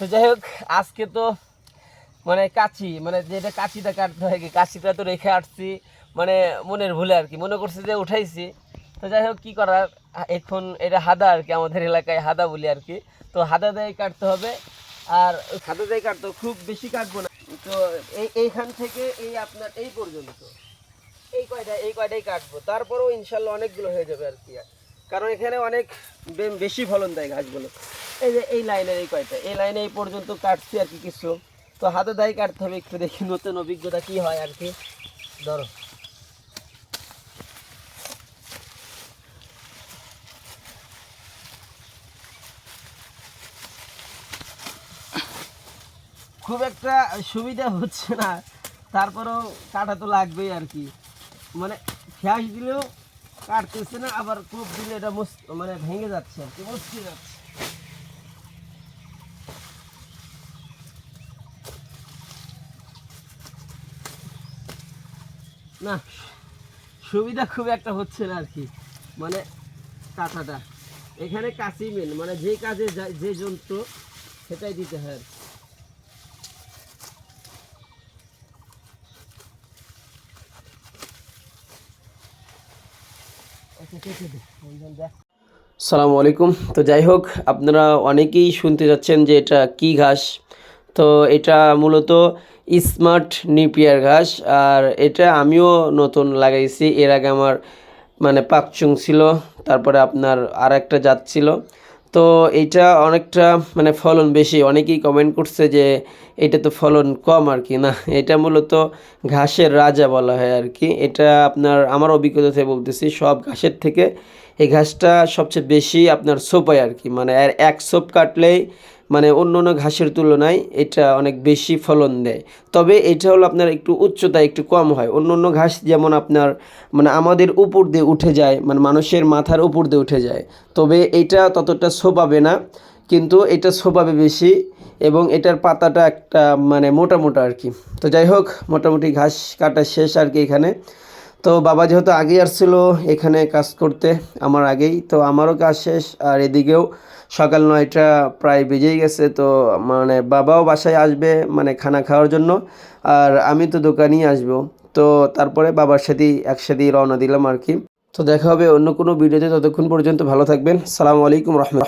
তো যাই হোক, আজকে তো মানে কাছি মানে যেটা কাছিটা কাটতে হয় কি কাছিটা তো রেখে আসছি মানে মনের ভুলে আর কি, মনে করছে যে উঠাইছি। তো যাই হোক, কী করার, এখন এটা হাদা আর কি, আমাদের এলাকায় হাদা বলি আর কি। তো হাদা দিয়ে কাটতে হবে, আর হাদা দিয়ে কাটতে খুব বেশি কাটবো না। তো এই, এইখান থেকে এই আপনার এই পর্যন্ত। এই কয়টা, এই কয়টাই কাটবো, তারপরেও ইনশাল্লাহ অনেকগুলো হয়ে যাবে আর কি। কারণ এখানে অনেক বেশি ফলন দেয় গাছগুলো। এই যে এই লাইনের এই কয়টা? এই লাইনে এই পর্যন্ত কাটছি আর কি কিছু। তো হাতে দায় কাটতে হবে, একটু দেখি নতুন অভিজ্ঞতা কি হয় আর কি। ধরো। খুব একটা সুবিধা হচ্ছে না, তারপরেও কাটা তো লাগবেই আর কি। মানে ফ্যাস দিলেও কাটতেছে না, আবার খুব দিলে এটা মানে ভেঙে যাচ্ছে। আর কি মুসকে যাচ্ছে না, সুবিধা খুব একটা হচ্ছে না আর কি মানে কাঁথাটা। এখানে কাশি মেন মানে যে কাজে যে যন্ত্র, সেটাই দিতে হয় আর কি। সালামু আলাইকুম। তো যাই হোক, আপনারা অনেকেই শুনতে যাচ্ছেন যে এটা কি ঘাস? তো এটা মূলত স্মার্ট নিপিয়ার ঘাস, আর এটা আমিও নতুন লাগাইছি। এর আগে আমার মানে পাকচুং ছিল, তারপরে আপনার আর একটা জাত ছিল। তো এটা অনেকটা মানে ফলন বেশি। অনেকেই কমেন্ট করছে যে এটা তো ফলন কম আর কি, না। এটা মূলত ঘাসের রাজা বলা হয় আর কি। এটা আপনার, আমার অভিজ্ঞতা থেকে বলতেছি, সব ঘাসের থেকে এই ঘাসটা সবচেয়ে বেশি আপনার সোপায় আর কি। মানে এক সোপ কাটলেই মানে অন্য অন্য ঘাসের তুলনায় এটা অনেক বেশি ফলন দেয়। তবে এটা হলো আপনার একটু উচ্চতা একটু কম হয়। অন্য অন্য ঘাস যেমন আপনার মানে আমাদের উপর দিয়ে উঠে যায় মানে মানুষের মাথার উপর দিয়ে উঠে যায়, তবে এটা ততটা সোপাবে না। কিন্তু এটা সোপাবে বেশি এবং এটার পাতাটা একটা মানে মোটা মোটা আর কি। তো যাই হোক, মোটামুটি ঘাস কাটা শেষ আর কি এখানে। তো বাবা যেহেতু আগেই আসছিল এখানে কাজ করতে, আমার আগেই, তো আমারও কাজ শেষ, আর এদিকেও সকাল নয়টা প্রায় বেজেই গেছে, তো মানে বাবাও বাসায় আসবে মানে খানা খাওয়ার জন্য, আর আমি তো দোকানেই আসব। তো তারপরে বাবার সাথেই একসাথেই রওনা দিলাম আর কি। তো দেখা হবে অন্য কোনো ভিডিওতে, ততক্ষণ পর্যন্ত ভালো থাকবেন। সালামু আলাইকুম রহমতুল্লাহ